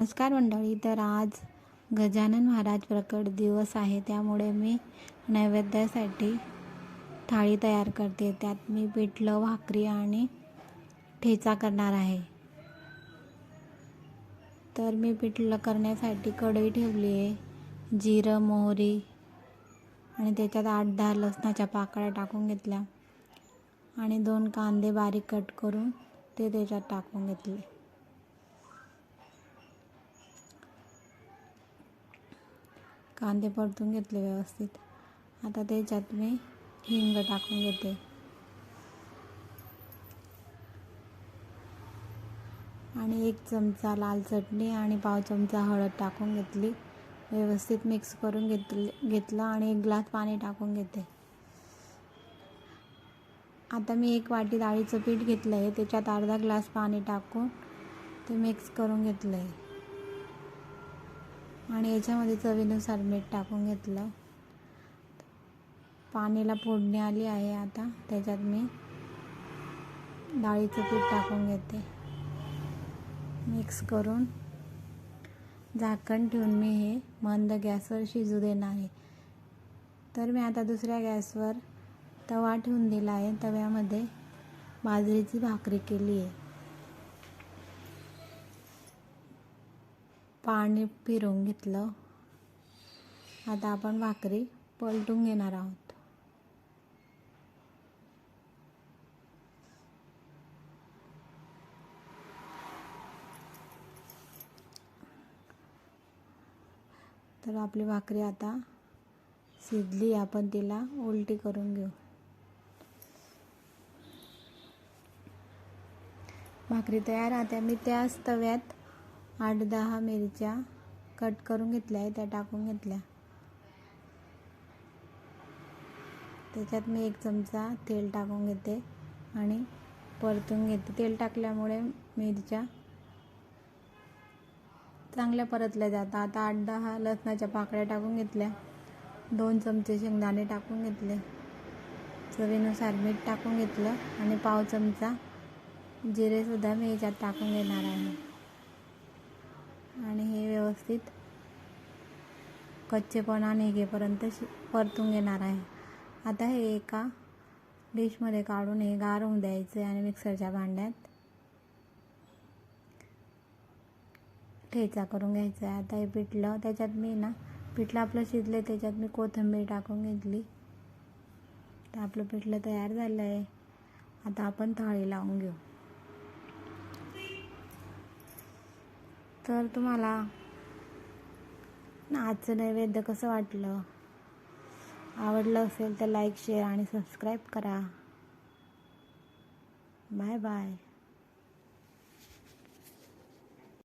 नमस्कार मंडळी तर आज गजानन महाराज प्रकट दिवस आहे. त्यामुळे मी नैवेद्यासाठी थाळी तयार करते. त्यात मी पिठलं भाकरी आणि ठेचा करणार आहे. तर मी पिठलं करण्यासाठी कढई ठेवली आहे. जिरं मोहरी आणि त्याच्यात आठ दहा लसणाच्या पाकळ्या टाकून घेतल्या आणि दोन कांदे बारीक कट करून ते त्याच्यात टाकून घेतले. कांदे परतून घेतले व्यवस्थित. आता त्याच्यात मी हिंग टाकून घेते. आणि एक चमचा लाल चटणी आणि पाव चमचा हळद टाकून घेतली. व्यवस्थित मिक्स करून घेतले घेतलं आणि एक ग्लास पाणी टाकून घेते. आता मी एक वाटी डाळीचं पीठ घेतलं आहे त्याच्यात अर्धा ग्लास पाणी टाकून ते मिक्स करून घेतलं आहे आणि याच्यामध्ये चवीनुसार मीठ टाकून घेतलं. पाणीला फोडणी आली आहे आता. त्याच्यात मी डाळीचं पीठ टाकून घेते. मिक्स करून झाकण ठेवून मी हे मंद गॅसवर शिजू देणार आहे. तर मी आता दुसऱ्या गॅसवर तवा ठेवून दिला आहे. तव्यामध्ये बाजरीची भाकरी केली आहे. पाणी फिरवून घेतलं. आता आपण भाकरी पलटून घेणार आहोत. तर आपली भाकरी आता शिजली. आपण तिला उलटी करून घेऊ. भाकरी तयार आता मी त्याच तव्यात आठ दहा मिरच्या कट करून घेतल्या आहे त्या टाकून घेतल्या. त्याच्यात मी एक चमचा तेल टाकून घेते आणि परतून घेते. तेल टाकल्यामुळे मिरच्या चांगल्या परतल्या जातात. आता आठ दहा लसणाच्या पाकळ्या टाकून घेतल्या. दोन चमचे शेंगदाणे टाकून घेतले. चवीनुसार मीठ टाकून घेतलं आणि पाव चमचा जिरेसुद्धा मी याच्यात टाकून घेणार आहे. आणि हे व्यवस्थित कच्चेपणा निघेपर्यंत शि परतून घेणार आहे. आता हे एका डिशमध्ये काढून हे गार होऊन द्यायचं आणि मिक्सरच्या भांड्यात ठेचा करून घ्यायचा आहे. आता हे पिठलं त्याच्यात मी ना पिठलं आपलं शिजलं त्याच्यात मी कोथिंबीर टाकून घेतली. तर आपलं पिठलं तयार झालं आहे आता आपण थाळी लावून घेऊ. तर तुम्हाला आजचं नैवेद्य कसं वाटलं? आवडलं असेल तर लाईक शेअर आणि सबस्क्राईब करा. Bye bye